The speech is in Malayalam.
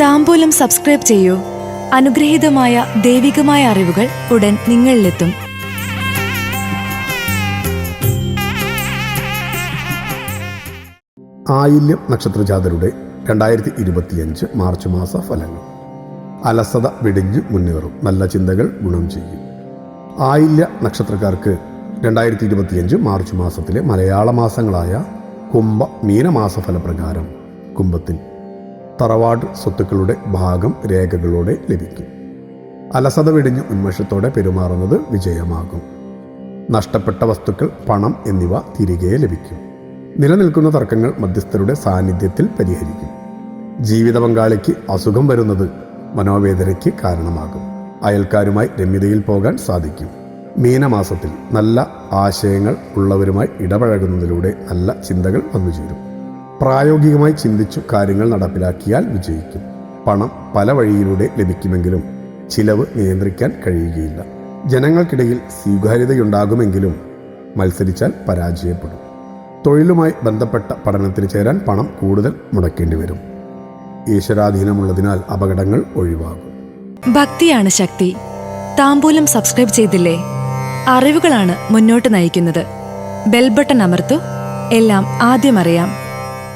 താമ്പൂലം സബ്സ്ക്രൈബ് ചെയ്യൂ. അനുഗ്രഹീതമായ ദൈവികമായ അറിവുകൾ ഉടൻ നിങ്ങളിലെത്തും. ആയില്യം നക്ഷത്രജാതരുടെ രണ്ടായിരത്തി ഇരുപത്തിയഞ്ച് മാർച്ച് മാസ ഫലങ്ങൾ. അലസത വെടിഞ്ഞ് മുന്നേറും. നല്ല ചിന്തകൾ ഗുണം ചെയ്യും. ആയില്യ നക്ഷത്രക്കാർക്ക് രണ്ടായിരത്തി ഇരുപത്തിയഞ്ച് മാർച്ച് മാസത്തിലെ മലയാള മാസങ്ങളായ കുംഭ മീനമാസ ഫലപ്രകാരം കുംഭത്തിൽ തറവാട് സ്വത്തുക്കളുടെ ഭാഗം രേഖകളോടെ ലഭിക്കും. അലസത വെടിഞ്ഞ് ഉന്മേഷത്തോടെ പെരുമാറുന്നത് വിജയമാകും. നഷ്ടപ്പെട്ട വസ്തുക്കൾ പണം എന്നിവ തിരികെ ലഭിക്കും. നിലനിൽക്കുന്ന തർക്കങ്ങൾ മധ്യസ്ഥരുടെ സാന്നിധ്യത്തിൽ പരിഹരിക്കും. ജീവിത പങ്കാളിക്ക് അസുഖം വരുന്നത് മനോവേദനയ്ക്ക് കാരണമാകും. അയൽക്കാരുമായി രമ്യതയിൽ പോകാൻ സാധിക്കും. മീനമാസത്തിൽ നല്ല ആശയങ്ങൾ ഉള്ളവരുമായി ഇടപഴകുന്നതിലൂടെ നല്ല ചിന്തകൾ വന്നുചേരും. പ്രായോഗികമായി ചിന്തിച്ചു കാര്യങ്ങൾ നടപ്പിലാക്കിയാൽ വിജയിക്കും. പണം പല വഴിയിലൂടെ ലഭിക്കുമെങ്കിലും ചിലവ് നിയന്ത്രിക്കാൻ കഴിയുകയില്ല. ജനങ്ങൾക്കിടയിൽ സ്വീകാര്യതയുണ്ടാകുമെങ്കിലും മത്സരിച്ചാൽ പരാജയപ്പെടും. തൊഴിലുമായി ബന്ധപ്പെട്ട പഠനത്തിന് ചേരാൻ പണം കൂടുതൽ മുടക്കേണ്ടി വരും. ഈശ്വരാധീനമുള്ളതിനാൽ അപകടങ്ങൾ ഒഴിവാകും. ഭക്തിയാണ് ശക്തി. താമ്പൂലം സബ്സ്ക്രൈബ് ചെയ്തില്ലേ? അറിവുകളാണ് മുന്നോട്ട് നയിക്കുന്നത്. ബെൽബട്ടൺ അമർത്തു. എല്ലാം ആദ്യം അറിയാം.